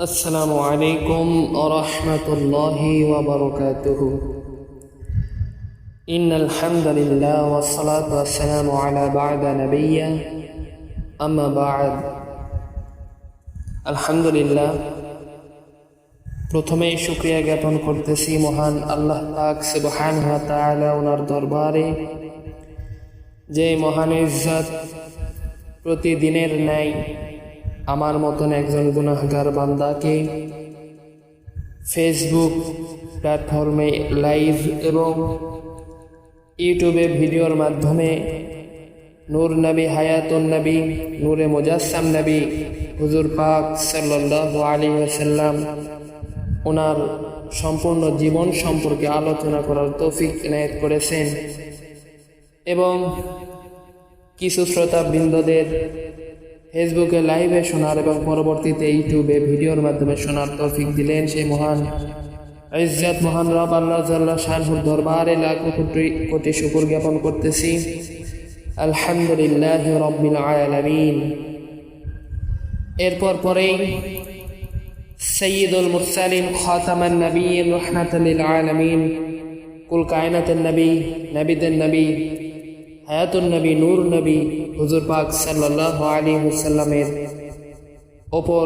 السلام عليكم ورحمة الله وبركاته إن الحمد لله والصلاة والسلام على بعد نبي أما بعد الحمد لله প্রথমেই শুক্রিয়া জ্ঞাপন করতেছি মহান আল্লাহ পাক সুবহান তাআলা ওনার দরবারে যে মহান ইজ্জত প্রতিদিনের ন্যায় আমার মতন একজন গুনাহগার বান্দাকে ফেসবুক প্ল্যাটফর্মে লাইভ এবং ইউটিউবে ভিডিওর মাধ্যমে নূর নবী, হায়াতুন নবী, নূরে মুজাসসাম নবী, হুজুর পাক সাল্লাল্লাহু আলাইহি ওয়াসাল্লাম ওনার সম্পূর্ণ জীবন সম্পর্কে আলোচনা করার তৌফিক এনায়েত করেছেন এবং কিছু শ্রোতাবৃন্দদের ফেসবুকে লাইভে শোনার এবং পরবর্তীতে ইউটিউবে ভিডিওর মাধ্যমে শোনার তৌফিক দিলেন সেই মহান ইজ্জত মহান রব আল্লাহ জাল্লাহ শাহুর দরবারে লাখো কোটি কোটি শুকুর জ্ঞাপন করতেছি। আলহামদুলিল্লাহ রব্বিল আলামিন। এরপর পরেই সৈয়দুল মুরসালিন খাতামান নবীন রহমাতুল আলামিন। কুল কায়নাতের নবী, নবীদের নবী। হায়াতুল নবী, নূর নবী, হুজুর পাক সাল্লাহ আলী হুসাল্লামের ওপর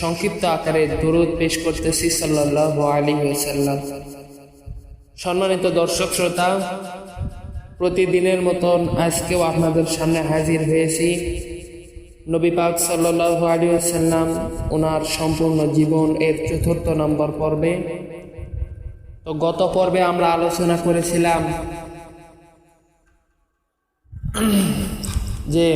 সংক্ষিপ্ত আকারে দরুদ পেশ করতেছি সাল্লাহ আলী হুসাল্লাম সম্মানিত দর্শক শ্রোতা, প্রতিদিনের মতন আজকেও আপনাদের সামনে হাজির হয়েছি। নবী পাক সাল্লাহ আলী সাল্লাম ওনার সম্পূর্ণ জীবন এর চতুর্থ নম্বর পর্বে। তো গত পর্বে আমরা আলোচনা করেছিলাম যে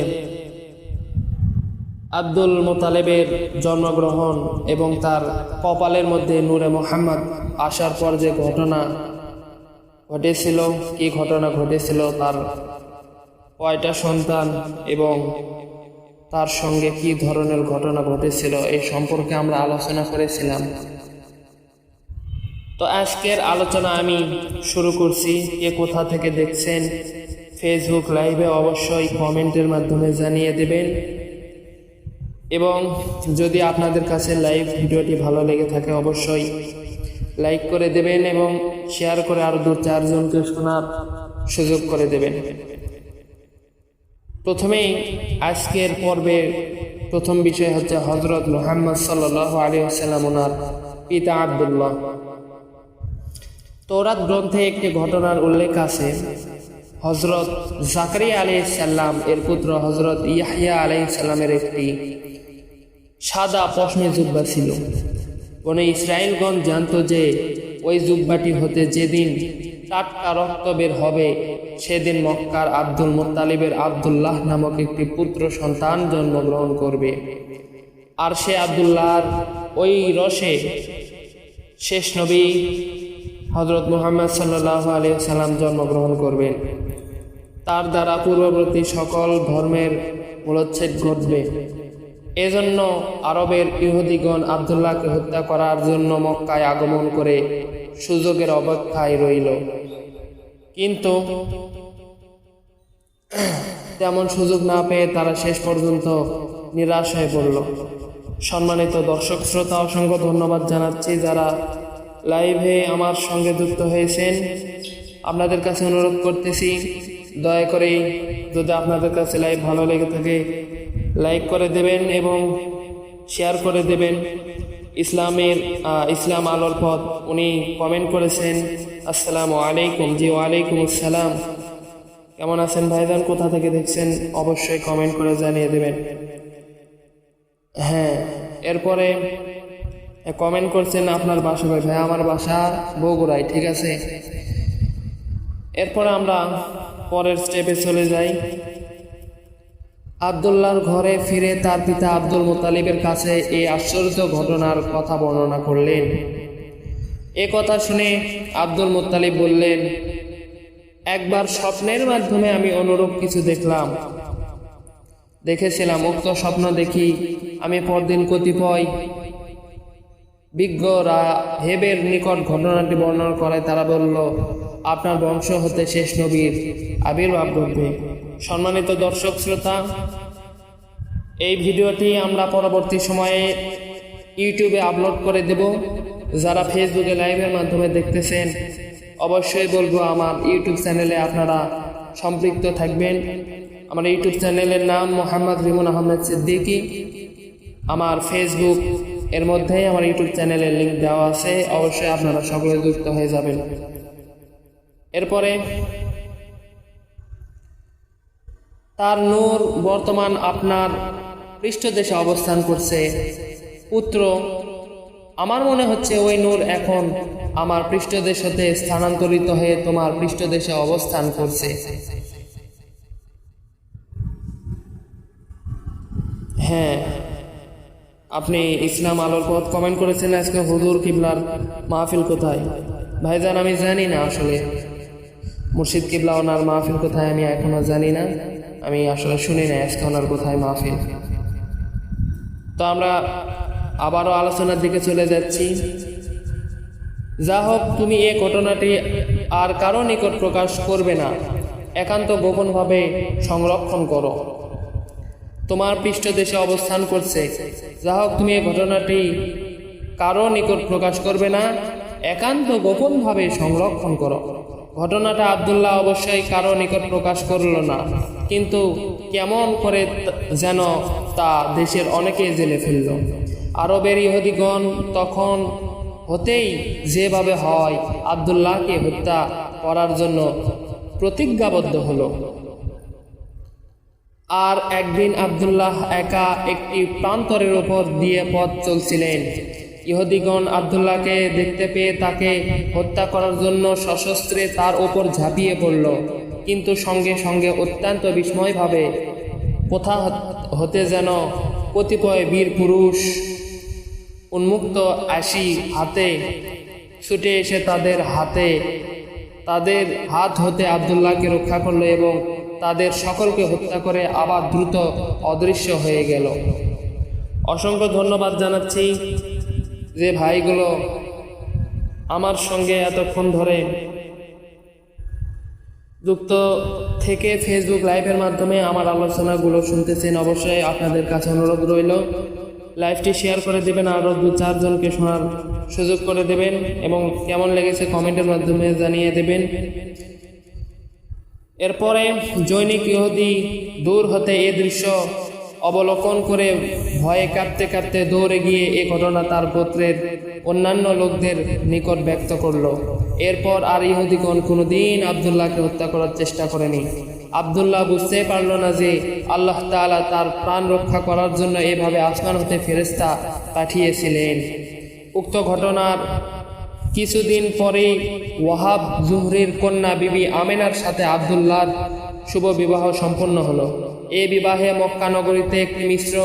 আব্দুল মোতালেবের জন্মগ্রহণ এবং তার কপালের মধ্যে নূরে মোহাম্মদ আসার পর যে ঘটনা ঘটেছিল, কি ঘটনা ঘটেছিল, তার কয়টা সন্তান এবং তার সঙ্গে কি ধরনের ঘটনা ঘটেছিল এই সম্পর্কে আমরা আলোচনা করেছিলাম। তো আজকের আলোচনা আমি শুরু করছি, কে কোথা থেকে দেখছেন ফেসবুক লাইভে অবশ্যই কমেন্টের মাধ্যমে জানিয়ে দেবেন। এবং যদি আপনাদের কাছে লাইভ ভিডিওটি ভালো লেগে থাকে, অবশ্যই লাইক করে দেবেন এবং শেয়ার করে আরও দু চারজনকে শোনার সুযোগ করে দেবেন। প্রথমেই আজকের পর্বে প্রথম বিষয় হচ্ছে হজরত মোহাম্মদ সাল্লাহ আলী আসাল্লাম ওনার পিতা আবদুল্লাহ। তৌরাত গ্রন্থে একটি ঘটনার উল্লেখ আছে। হজরত জাকরিয়া আলি সাল্লাম এর পুত্র হজরত ইয়াহিয়া আলাই সাল্লামের একটি সাদা পশমে জুব্বা ছিল। বনে ইসরায়েলগঞ্জ জানত যে, ওই জুব্বাটি হতে যেদিন টাটকা রক্ত বের হবে, সেদিন মক্কার আব্দুল মোত্তালিবের আবদুল্লাহ নামক একটি পুত্র সন্তান জন্মগ্রহণ করবে। আর সে আবদুল্লাহর ওই রসে শেষ নবী হজরত মুহাম্মদ সাল্লাহ আলী সাল্লাম জন্মগ্রহণ করবেন। তার দ্বারা পূর্ববর্তী সকল ধর্মের মূলচ্ছেদ ঘটবে। এজন্য আরবের ইহুদিগণ আবদুল্লাহকে হত্যা করার জন্য মক্কায় আগমন করে সুযোগের অপেক্ষায় রইল। কিন্তু তেমন সুযোগ না পেয়ে তারা শেষ পর্যন্ত নিরাশ হয়ে পড়ল। সম্মানিত দর্শক, শ্রোতা, অসংখ্য ধন্যবাদ জানাচ্ছি যারা লাইভে আমার সঙ্গে যুক্ত হয়েছেন। আপনাদের কাছে অনুরোধ করতেছি, দয়া করে যদি আপনাদের কাছে লাইভ ভালো লেগে থাকে, লাইক করে দেবেন এবং শেয়ার করে দেবেন। ইসলামের ইসলাম আলোর পথ উনি কমেন্ট করেছেন, আসসালামু আলাইকুম। জি, ওয়ালাইকুম আসসালাম। কেমন আছেন ভাইজান? কোথা থেকে দেখছেন? অবশ্যই কমেন্ট করে জানিয়ে দেবেন। হ্যাঁ এরপরে কমেন্ট করছেন আপনার বাসা ভাই আমার বাসা বগুড়ায়, ঠিক আছে? এরপরে আমরা পরের স্টেপে চলে যাই। আবদুল্লাহর ঘরে ফিরে তার পিতা আব্দুল মোতালিবের কাছে এই আশ্চর্য ঘটনার কথা বর্ণনা করলেন। এ কথা শুনে আব্দুল মোত্তালিব বললেন, একবার স্বপ্নের মাধ্যমে আমি অনুরূপ কিছু দেখলাম। দেখেছিলাম, উক্ত স্বপ্ন দেখি, আমি পরদিন কতিপয় বিজ্ঞরা হেবের নিকট ঘটনাটি বর্ণনা করে তারা বলল, আপনার বংশ হতে শেষ নবীর আবির্ভাব ঘটবে। সম্মানিত দর্শক শ্রোতা, এই ভিডিওটি আমরা পরবর্তী সময়ে ইউটিউবে আপলোড করে দেব। যারা ফেসবুকে লাইভের মাধ্যমে দেখতেছেন, অবশ্যই বলব আমার ইউটিউব চ্যানেলে আপনারা সম্পৃক্ত থাকবেন। আমার ইউটিউব চ্যানেলের নাম মোহাম্মদ রিমন আহমেদ সিদ্দিকী। আমার ফেসবুক এর মধ্যেই আমার ইউটিউব চ্যানেলের লিঙ্ক দেওয়া আছে, অবশ্যই আপনারা সকলে যুক্ত হয়ে যাবেন। এরপরে, তার নূর বর্তমান আপনার পৃষ্ঠদেশে অবস্থান করছে। পুত্র, আমার মনে হচ্ছে ওই নূর এখন আমার পৃষ্ঠদেশ হতে স্থানান্তরিত হয়ে তোমার পৃষ্ঠদেশে অবস্থান করছে। হ্যাঁ আপনি ইসলাম আলোর পথ কমেন্ট করেছেন আজকে হুজুর কিবলার মাহফিল কোথায়? ভাইজান, আমি জানি না আসলে। মুর্শিদ কিবলা ওনার মাহফিল কোথায় আমি এখনও জানি না। আমি আসলে শুনি না আজকে ওনার কোথায় মাহফিল। তো আমরা আবারও আলোচনার দিকে চলে যাচ্ছি। যা হোক, তুমি এ ঘটনাটি আর কারও নিকট প্রকাশ করবে না। একান্ত গোপনভাবে সংরক্ষণ করো। তোমার পৃষ্ঠদেশে অবস্থান করছে। যা হোক, তুমি এই ঘটনাটি কারও নিকট প্রকাশ করবে না। একান্ত গোপনভাবে সংরক্ষণ করো। ঘটনাটা আবদুল্লাহ অবশ্যই কারও নিকট প্রকাশ করল না। কিন্তু কেমন করে যেন তা দেশের অনেকে জেলে ফেলল। আরবের ইহুদিগণ তখন হতেই যেভাবে হয়, আবদুল্লাহকে হত্যা করার জন্য প্রতিজ্ঞাবদ্ধ হলো। আর একদিন আবদুল্লাহ একা একটি প্রান্তরের উপর দিয়ে পথ চলছিলেন। ইহুদিগণ আবদুল্লাহকে দেখতে পেয়ে তাকে হত্যা করার জন্য সশস্ত্রে তার ওপর ঝাঁপিয়ে পড়ল। কিন্তু সঙ্গে সঙ্গে অত্যন্ত বিস্ময়ভাবে কোথা হতে যেন কতিপয় বীর পুরুষ উন্মুক্ত আসি হাতে ছুটে এসে তাদের হাতে, তাদের হাত হতে আবদুল্লাহকে রক্ষা করল এবং তাদের সকলকে হত্যা করে আবার দ্রুত অদৃশ্য হয়ে গেল। অসংখ্য ধন্যবাদ জানাচ্ছি যে ভাইগুলো আমার সঙ্গে এতক্ষণ ধরে যুক্ত থেকে ফেসবুক লাইভের মাধ্যমে আমার আলোচনাগুলো শুনতেছেন। অবশ্যই আপনাদের কাছে অনুরোধ রইল, লাইভটি শেয়ার করে দেবেন, আরও দু চারজনকে শোনার সুযোগ করে দেবেন এবং কেমন লেগেছে কমেন্টের মাধ্যমে জানিয়ে দেবেন। এরপরে জৈনিক ইহুদি দূর হতে এ দৃশ্য অবলোকন করে ভয়ে কাঁদতে কাঁদতে দৌড়ে গিয়ে এ ঘটনা তার গোত্রের অন্যান্য লোকদের নিকট ব্যক্ত করল। এরপর আর ইহুদিগণ কোনোদিন আবদুল্লাহকে হত্যা করার চেষ্টা করেনি। আবদুল্লাহ বুঝতে পারল না যে আল্লাহ তাআলা তার প্রাণ রক্ষা করার জন্য এভাবে আসমান হতে ফেরেস্তা পাঠিয়েছিলেন। উক্ত ঘটনার কিছুদিন পরেই ওয়াহাব জুহরির কন্যা বিবি আমেনার সাথে আবদুল্লাহর শুভ বিবাহ সম্পন্ন হলো। এই বিবাহে মক্কা নগরীতে একটি মিশ্র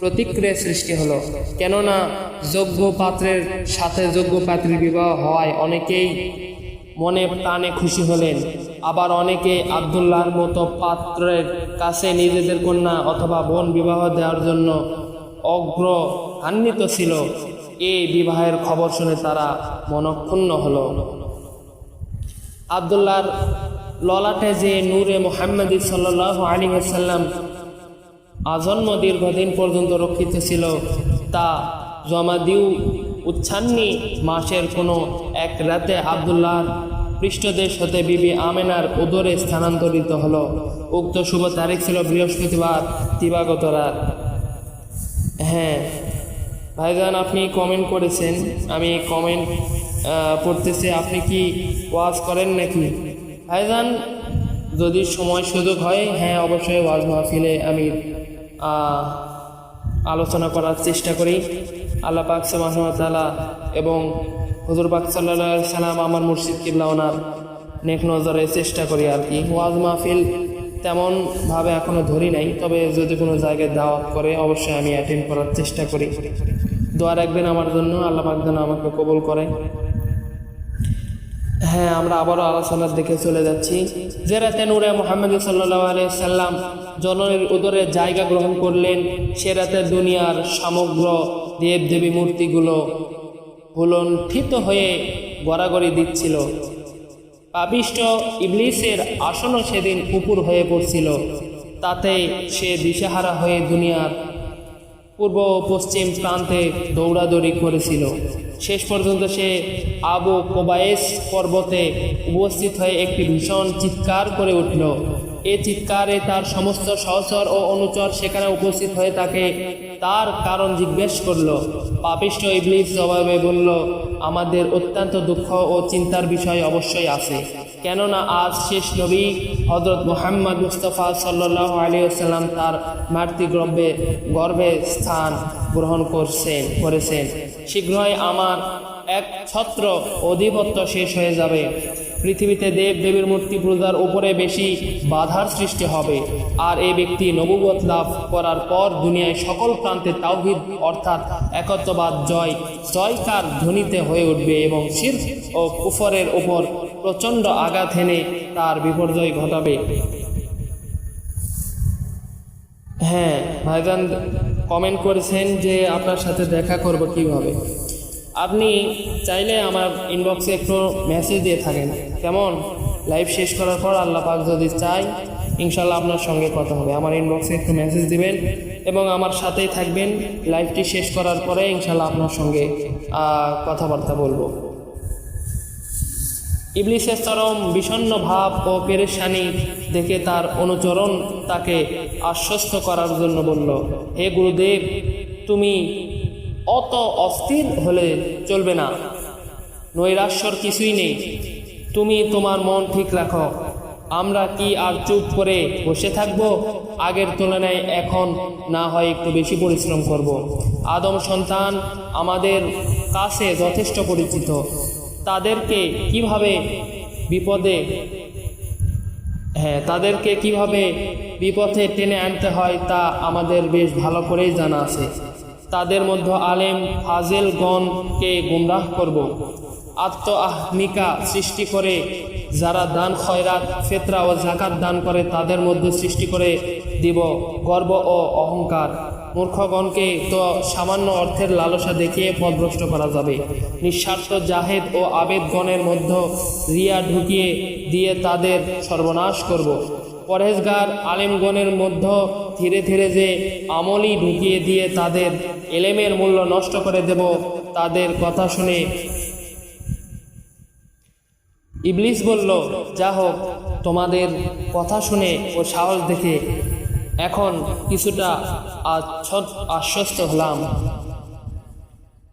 প্রতিক্রিয়া সৃষ্টি হলো। কেননা যোগ্য পাত্রের সাথে যোগ্য পাত্রীর বিবাহ হওয়ায় অনেকেই মনে প্রাণে খুশি হলেন। আবার অনেকে আবদুল্লাহর মতো পাত্রের কাছে নিজেদের কন্যা অথবা বোন বিবাহ দেওয়ার জন্য অগ্রহান্বিত ছিল। এই বিবাহের খবর শুনে তারা মনক্ষুণ্ণ হল। আবদুল্লাহর ললাটে যে নূরে মোহাম্মদ সাল্লাহ আলী সাল্লাম আজন্ম দীর্ঘদিন পর্যন্ত রক্ষিত ছিল, তা জমাদিউ উচ্ছান্নি মাসের কোনো এক রাতে আবদুল্লাহর পৃষ্ঠদেশ হতে বিবি আমেনার উদরে স্থানান্তরিত হলো। উক্ত শুভ তারিখ ছিল বৃহস্পতিবার, দিবাগত রাত। হ্যাঁ ভাইজান, আপনি কমেন্ট করেছেন। আমি কমেন্ট পড়তেছি। আপনি কি ওয়াজ করেন নাকি? ভাইজান, যদি সময় সুযোগ হয় হ্যাঁ অবশ্যই ওয়াজ মাহফিলে আমি আলোচনা করার চেষ্টা করি। আল্লাহ পাক সুবহানাহু এবং হুজুর পাক আলাইহি সাল্লাম আমার মুর্শিদ কিবলা ওনার নেক নজরে চেষ্টা করি আর কি। ওয়াজ মাহফিল তেমনভাবে এখনও ধরি নাই, তবে যদি কোনো জায়গায় দাওয়াত করে অবশ্যই আমি অ্যাটেন্ড করার চেষ্টা করি। দোয়া রাখবেন আমার জন্য, আল্লাহ যেন আমাকে কবুল করে। হ্যাঁ আমরা আবারও আলোচনার দিকে চলে যাচ্ছি। যে রাতে নূরে মোহাম্মদ সাল্লাহ সাল্লাম জননের উদরে জায়গা গ্রহণ করলেন সে রাতে দুনিয়ার সমগ্র দেব দেবী মূর্তিগুলো হুলণ্ঠিত হয়ে গড়াগড়ি দিচ্ছিল। পাপিষ্ট ইবলিসের আসনও সেদিন কুকুর হয়ে পড়ছিল। তাতে সে দিশাহারা হয়ে দুনিয়ার পূর্ব পশ্চিম প্রান্তে দৌড়াদৌড়ি করেছিল। শেষ পর্যন্ত সে আবু কোবায়েস পর্বতে উপস্থিত হয়ে একটি ভীষণ চিৎকার করে উঠল। এ চিৎকারে তার সমস্ত সহচর ও অনুচর সেখানে উপস্থিত হয়ে তাকে তার কারণ জিজ্ঞেস করল। পাপিষ্ট ইবলিস জবাবে বলল, আমাদের অত্যন্ত দুঃখ ও চিন্তার বিষয় অবশ্যই আছে। কেননা আজ শেষ নবী হজরত মোহাম্মদ মুস্তফা সাল্লাহ আলিয়াল্লাম তার মাতৃগর্ভে, গর্ভে স্থান গ্রহণ করছেন, করেছেন। শীঘ্রই আমার এক ছত্র অধিপত্য শেষ হয়ে যাবে। পৃথিবীতে দেব দেবীর মূর্তি পূজার উপরে বেশি বাধার সৃষ্টি হবে। আর এই ব্যক্তি নবুবত লাভ করার পর দুনিয়ায় সকল প্রান্তে তাওহিদ, অর্থাৎ একত্ববাদ, জয়, জয়কার ধ্বনিতে হয়ে উঠবে এবং শির ও কুফরের উপর প্রচণ্ড আঘাত হেনে তার বিপর্যয় ঘটাবে। হ্যাঁ ভাইজান কমেন্ট করেছেন যে আপনার সাথে দেখা করব কীভাবে। আপনি চাইলে আমার ইনবক্সে একটু মেসেজ দিয়ে থাকেন। কেমন? লাইভ শেষ করার পর আল্লাহ পাক যদি চাই ইনশাল্লাহ আপনার সঙ্গে কথা হবে। আমার ইনবক্সে একটু মেসেজ দিবেন এবং আমার সাথেই থাকবেন। লাইভটি শেষ করার পরে ইনশাল্লাহ আপনার সঙ্গে কথাবার্তা বলব। ইবলিসের চরম বিষণ্ণ ভাব ও পেরেশানি দেখে তার অনুচরণ তাকে আশ্বস্ত করার জন্য বলল, হে গুরুদেব, তুমি অত অস্থির হলে চলবে না। নৈরাশ্যর কিছুই নেই। তুমি তোমার মন ঠিক রাখো। আমরা কি আর চুপ করে বসে থাকব? আগের তুলনায় এখন না হয় একটু বেশি পরিশ্রম করব। আদম সন্তান আমাদের কাছে যথেষ্ট পরিচিত। তাদেরকে কীভাবে বিপদে হ্যাঁ তাদেরকে কীভাবে বিপথে টেনে আনতে হয় তা আমাদের বেশ ভালো করেই জানা আছে। তাদের মধ্যে আলেম ফাজেলগণকে গুমরাহ করব। আত্ম আহমিকা সৃষ্টি করে, যারা দান, খয়রাত, ফেতরা ও জাকাত দান করে, তাদের মধ্যে সৃষ্টি করে দিব গর্ব ও অহংকার মূর্খগণকে তো সামান্য অর্থের লালসা দেখিয়ে পদভ্রষ্ট করা যাবে নিঃস্বার্থ জাহেদ ও আবেদগণের মধ্যে রিয়া ঢুকিয়ে দিয়ে তাদের সর্বনাশ করব। পরহেজগার আলেমগণের মধ্যে ধীরে ধীরে যে আমলই ঢুকিয়ে দিয়ে তাদের এলেমের মূল্য নষ্ট করে দেব, তাদের কথা শুনে ইবলিস বলল, যা হোক, তোমাদের কথা শুনে ও সাহস দেখে এখন কিছুটা আশ্বস্ত হলাম।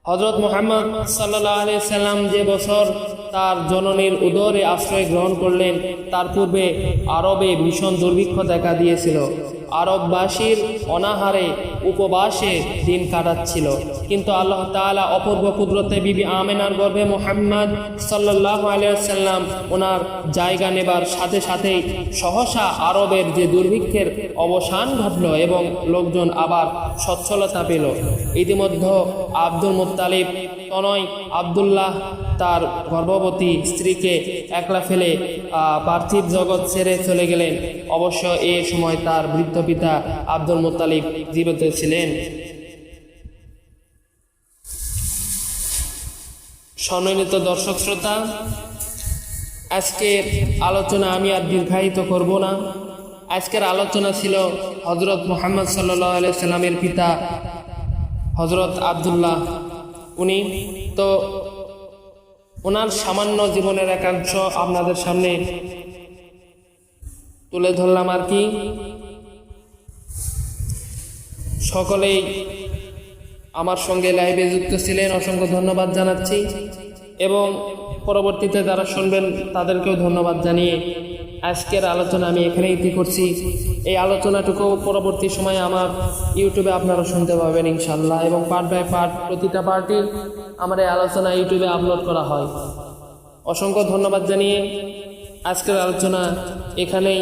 হজরত মোহাম্মদ সাল্লাহ সাল্লাম যে বছর তার জননীর উদরে আশ্রয় গ্রহণ করলেন, তার পূর্বে আরবে ভীষণ দুর্ভিক্ষ দেখা দিয়েছিল। আরববাসীর অনাহারে উপবাসে দিন কাটাচ্ছিল। কিন্তু আল্লাহ তাআলা অপূর্ব কুদরতে বিবি আমেনার গর্ভে মোহাম্মদ সাল্লাহ আলিয়াল্লাম ওনার জায়গা নেবার সাথে সাথেই সহসা আরবের যে দুর্ভিক্ষের অবসান ঘটল এবং লোকজন আবার সচ্ছলতা পেল। ইতিমধ্যে আব্দুল মুত্তালিব তনয় আবদুল্লাহ তার গর্ভবতী স্ত্রীকে একলা ফেলে পার্থিব জগৎ ছেড়ে চলে গেলেন। অবশ্য এ সময় তার বৃদ্ধ পিতা আব্দুল মুত্তালিব জীবিত ছিলেন সম্মানিত দর্শক শ্রোতা, আজকের আলোচনা আমি আর দীর্ঘায়িত করব না। আজকের আলোচনা ছিল হজরত মোহাম্মদ সাল্লাহ সাল্লামের পিতা হজরত আবদুল্লাহ। উনি তো ওনার সামান্য জীবনের একাংশ আপনাদের সামনে তুলে ধরলাম আর কি। সকলেই আমার সঙ্গে লাইভে যুক্ত ছিলেন, অসংখ্য ধন্যবাদ জানাচ্ছি এবং পরবর্তীতে যারা শুনবেন, তাদেরকেও ধন্যবাদ জানিয়ে আজকের আলোচনা আমি এখানে ইতি করছি। এই আলোচনাটুকু পরবর্তী সময়ে আমার ইউটিউবে আপনারা শুনতে পাবেন ইনশাল্লাহ এবং পার্ট বাই পার্ট প্রতিটা পার্টির আমার এই আলোচনা ইউটিউবে আপলোড করা হয়। অসংখ্য ধন্যবাদ জানিয়ে আজকের আলোচনা এখানেই